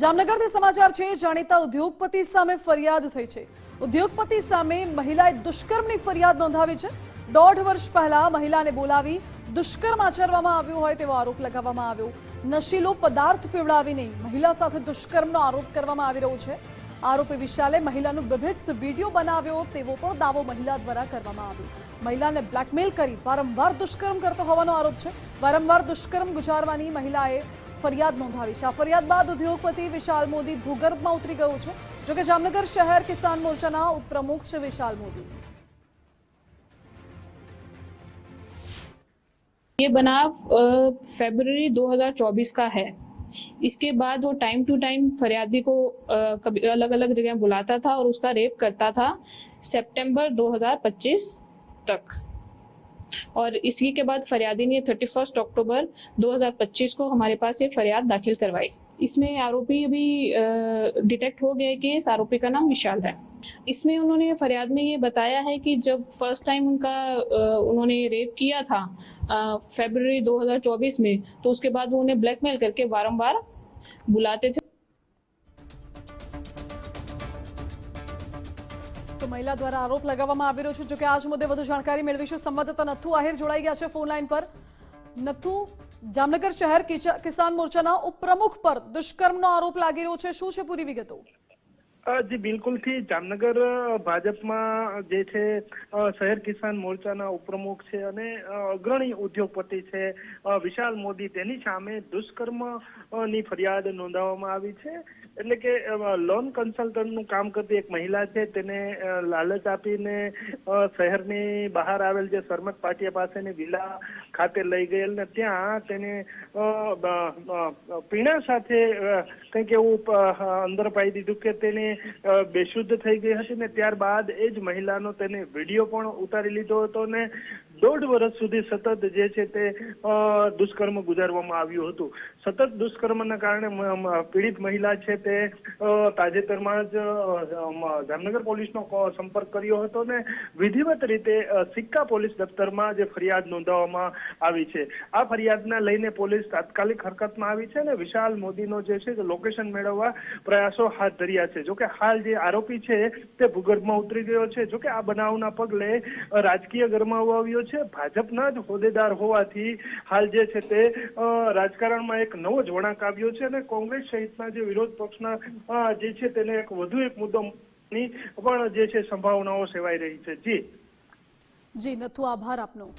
જામનગરથી સમાચાર છે, જાણીતા ઉદ્યોગપતિ સામે ફરિયાદ થઈ છે. ઉદ્યોગપતિ સામે મહિલાએ દુષ્કર્મની ફરિયાદ નોંધાવી છે. દોઢ વર્ષ પહેલા મહિલાને બોલાવી દુષ્કર્મ આચરવામાં આવ્યો હોય તેવો આરોપ લગાવવામાં આવ્યો. નશીલો પદાર્થ પીવડાવીને મહિલા સાથે દુષ્કર્મનો આરોપ કરવામાં આવી રહ્યો છે. આરોપી વિશાલે મહિલાનું વિભિત્સ વીડિયો બનાવ્યો તેવો પણ દાવો મહિલા દ્વારા કરવામાં આવ્યો. મહિલાને બ્લેકમેલ કરી વારંવાર દુષ્કર્મ કરતો હોવાનો આરોપ છે. વારંવાર દુષ્કર્મ ગુજારવાની મહિલાએ ફરિયાદ નોંધાવી છે આ ફરિયાદ બાદ ઉદ્યોગપતિ વિશાલ મોદી ભૂગર્ભમાં ઉતરી ગયો છે જોકે જામનગર શહેર કિસાન મોરચાના ઉપપ્રમુખ છે વિશાલ મોદી ये बनाव फरवरी 2024 का है इसके बाद वो टाइम टू टाइम फरियादी को अ, कभी अलग अलग जगह बुलाता था और उसका रेप करता था सितंबर 2025 तक और इसी के बाद फरियादी ने थर्टी फ़र्स्ट अक्टूबर 2025 को हमारे पास ये फरियाद दाखिल करवाई। इसमें आरोपी अभी डिटेक्ट हो गया कि इस आरोपी का नाम विशाल है। इसमें उन्होंने फरियाद में ये बताया है कि जब फ़र्स्ट टाइम उनका उन्होंने रेप किया था फरवरी 2024 में तो उसके बाद वो उन्हें ब्लैकमेल करके बारंबार बुलाते थे। મહિલા દ્વારા આરોપ લગાવવામાં આવી રહ્યો છે. જોકે આજ મુદ્દે વધુ જાણકારી મેળવીશું સંવાદદાતા નથુ આહિર જોડાઈ ગયા છે ફોન પર. નથુ, જામનગર શહેર કિસાન મોરચાના ઉપપ્રમુખ પર દુષ્કર્મનો આરોપ લાગી રહ્યો છે. શું છે પૂરી વિગતો? જી, બિલકુલથી. જામનગર ભાજપમાં જે છે શહેર કિસાન મોરચાના ઉપપ્રમુખ છે અને અગ્રણી ઉદ્યોગપતિ છે વિશાલ મોદી, તેની સામે દુષ્કર્મની ફરિયાદ નોંધાવવામાં આવી છે. એટલે કે લોન કન્સલ્ટન્ટનું કામ કરતી એક મહિલા છે, તેને લાલચ આપીને શહેરની બહાર આવેલ જે સરમત પાટિયા પાસેની વિલા ખાતે લઈ ગયેલ ને ત્યાં તેને પીણા સાથે કંઈક એવું અંદર પાઈ દીધું કે તેને બેશુદ્ધ થઈ ગઈ હતી ને ત્યારબાદ એ જ મહિલાનો તેને વીડિયો પણ ઉતારી લીધો હતો ને દોઢ વર્ષ સુધી સતત જે છે તે દુષ્કર્મ ગુજારવામાં આવ્યું હતું. સતત દુષ્કર્મના કારણે પીડિત મહિલા છે તે તાજેતરમાં જ જામનગર પોલીસનો સંપર્ક કર્યો હતો ને વિધિવત રીતે સિક્કા પોલીસ દફતરમાં જે ફરિયાદ નોંધાવવામાં આવી છે. આ ફરિયાદના લઈને પોલીસ તાત્કાલિક હરકતમાં આવી છે ને વિશાલ મોદીનો જે છે લોકેશન મેળવવા પ્રયાસો હાથ ધર્યા છે. જોકે હાલ જે આરોપી છે તે ભૂગર્ભમાં ઉતરી ગયો છે. જોકે આ બનાવના પગલે રાજકીય ગરમાવો આવ્યો છે. ભાજપના જ હોદ્દેદાર હોવાથી હાલ જે છે તે રાજકારણમાં એક નવો જ વળાંક આવ્યો છે અને કોંગ્રેસ સહિતના જે વિરોધ પક્ષના જે છે તેને એક વધુ એક મુદ્દો પણ જે છે સંભાવનાઓ સેવાઈ રહી છે. જી. જી, નથુ આભાર આપનો.